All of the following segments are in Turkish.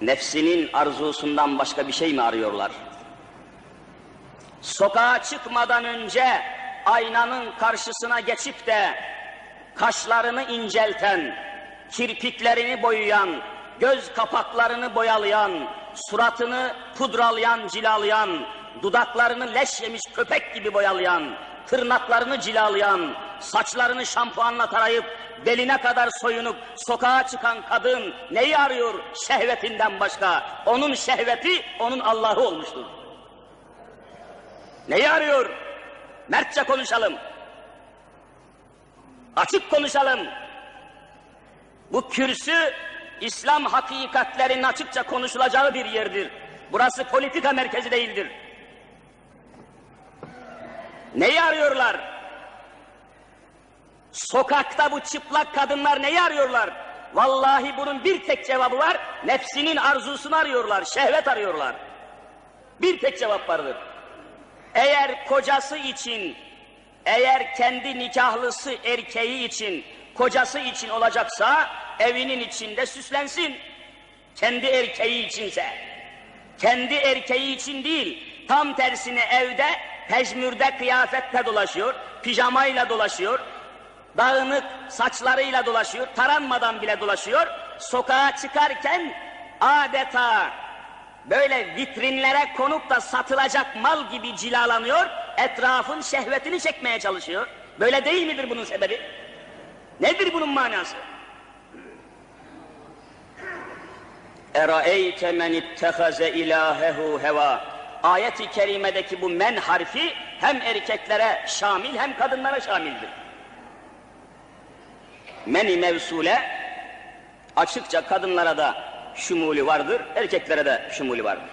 Nefsinin arzusundan başka bir şey mi arıyorlar? Sokağa çıkmadan önce aynanın karşısına geçip de kaşlarını incelten, kirpiklerini boyayan, göz kapaklarını boyalayan, suratını pudralayan, cilalayan, dudaklarını leş yemiş köpek gibi boyalayan, tırnaklarını cilalayan, saçlarını şampuanla tarayıp beline kadar soyunup sokağa çıkan kadın neyi arıyor şehvetinden başka? Onun şehveti onun Allah'ı olmuştur. Neyi arıyor? Mertçe konuşalım. Açık konuşalım. Bu kürsü İslam hakikatlerinin açıkça konuşulacağı bir yerdir. Burası politika merkezi değildir. Neyi arıyorlar? Sokakta bu çıplak kadınlar neyi arıyorlar? Vallahi bunun bir tek cevabı var. Nefsinin arzusunu arıyorlar, şehvet arıyorlar. Bir tek cevap vardır. Eğer kocası için, eğer kendi nikahlısı erkeği için, kocası için olacaksa evinin içinde süslensin. Kendi erkeği içinse. Kendi erkeği için değil, tam tersine evde pejmürde kıyafetle dolaşıyor, pijamayla dolaşıyor, dağınık saçlarıyla dolaşıyor, taranmadan bile dolaşıyor. Sokağa çıkarken adeta böyle vitrinlere konup da satılacak mal gibi cilalanıyor, etrafın şehvetini çekmeye çalışıyor. Böyle değil midir bunun sebebi? Nedir bunun manası? Eraeyte men ittehaze ilahehu heva. Ayet-i kerimedeki bu men harfi hem erkeklere şamil hem kadınlara şamildir. Meni mevsule açıkça kadınlara da şumuli vardır, erkeklere de şumuli vardır.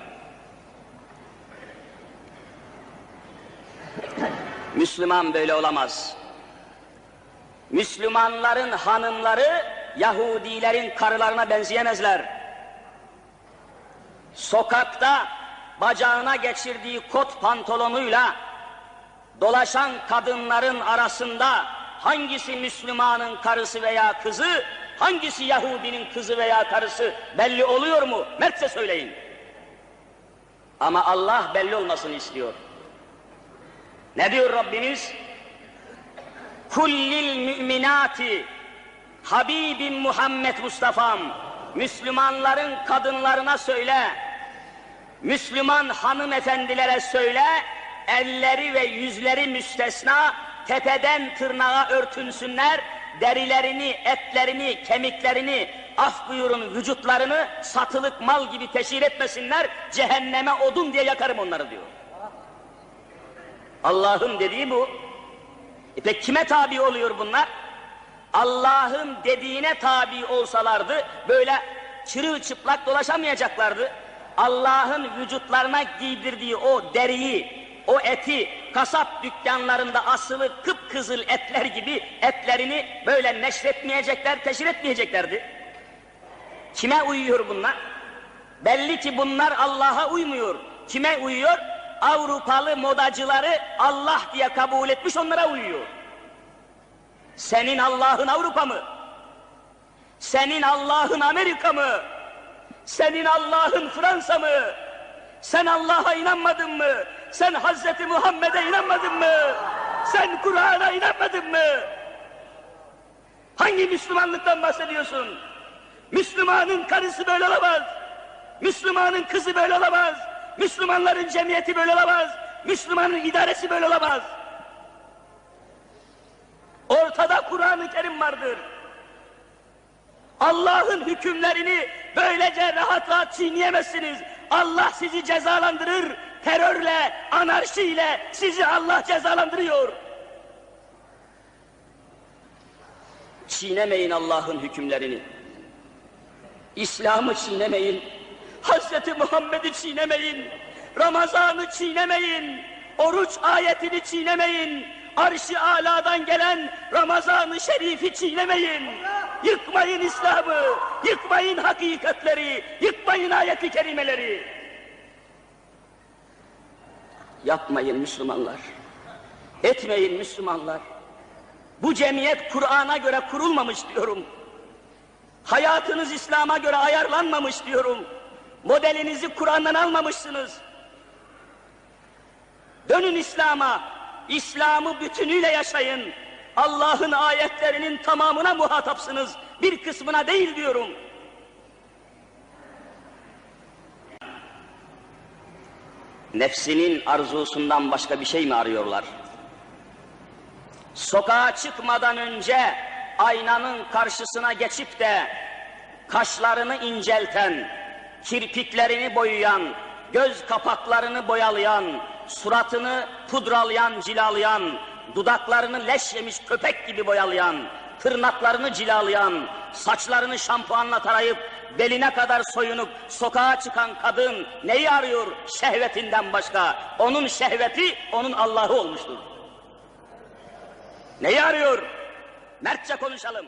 Müslüman böyle olamaz. Müslümanların hanımları Yahudilerin karılarına benzeyemezler. Sokakta bacağına geçirdiği kot pantolonuyla dolaşan kadınların arasında hangisi Müslümanın karısı veya kızı, hangisi Yahudinin kızı veya karısı belli oluyor mu? Mertçe söyleyin. Ama Allah belli olmasını istiyor. Ne diyor Rabbimiz? Kullil müminati Habibim Muhammed Mustafa'm Müslümanların kadınlarına söyle Müslüman hanımefendilere söyle elleri ve yüzleri müstesna tepeden tırnağa örtünsünler derilerini, etlerini, kemiklerini, af buyurun vücutlarını satılık mal gibi teşhir etmesinler, cehenneme odun diye yakarım onları diyor. Allah'ın dediği bu. E peki kime tabi oluyor bunlar? Allah'ın dediğine tabi olsalardı böyle çırılçıplak dolaşamayacaklardı. Allah'ın vücutlarına giydirdiği o deriyi, o eti kasap dükkanlarında asılı kıpkızıl etler gibi etlerini böyle neşretmeyecekler, teşhir etmeyeceklerdi. Kime uyuyor bunlar? Belli ki bunlar Allah'a uymuyor. Kime uyuyor? Avrupalı modacıları Allah diye kabul etmiş onlara uyuyor. Senin Allah'ın Avrupa mı? Senin Allah'ın Amerika mı? Senin Allah'ın Fransa mı? Sen Allah'a inanmadın mı? Sen Hazreti Muhammed'e inanmadın mı? Sen Kur'an'a inanmadın mı? Hangi Müslümanlıktan bahsediyorsun? Müslümanın karısı böyle olamaz. Müslümanın kızı böyle olamaz. Müslümanların cemiyeti böyle olamaz. Müslümanın idaresi böyle olamaz. Ortada Kur'an-ı Kerim vardır. Allah'ın hükümlerini böylece rahat rahat çiğneyemezsiniz. Allah sizi cezalandırır. Terörle, anarşiyle sizi Allah cezalandırıyor. Çiğnemeyin Allah'ın hükümlerini. İslam'ı çiğnemeyin. Hazreti Muhammed'i çiğnemeyin. Ramazan'ı çiğnemeyin. Oruç ayetini çiğnemeyin. Arş-ı aladan gelen Ramazan-ı Şerif'i çiğnemeyin. Yıkmayın İslam'ı, yıkmayın hakikatleri, yıkmayın ayet-i kerimeleri. Yapmayın Müslümanlar. Etmeyin Müslümanlar. Bu cemiyet Kur'an'a göre kurulmamış diyorum. Hayatınız İslam'a göre ayarlanmamış diyorum. Modelinizi Kur'an'dan almamışsınız. Dönün İslam'a. İslam'ı bütünüyle yaşayın. Allah'ın ayetlerinin tamamına muhatapsınız. Bir kısmına değil diyorum. Nefsinin arzusundan başka bir şey mi arıyorlar? Sokağa çıkmadan önce aynanın karşısına geçip de kaşlarını incelten, kirpiklerini boyayan, göz kapaklarını boyalayan, suratını pudralayan, cilalayan, dudaklarını leş yemiş köpek gibi boyalayan, tırnaklarını cilalayan, saçlarını şampuanla tarayıp beline kadar soyunup sokağa çıkan kadın neyi arıyor şehvetinden başka? Onun şehveti onun Allah'ı olmuştur. Neyi arıyor? Mertçe konuşalım.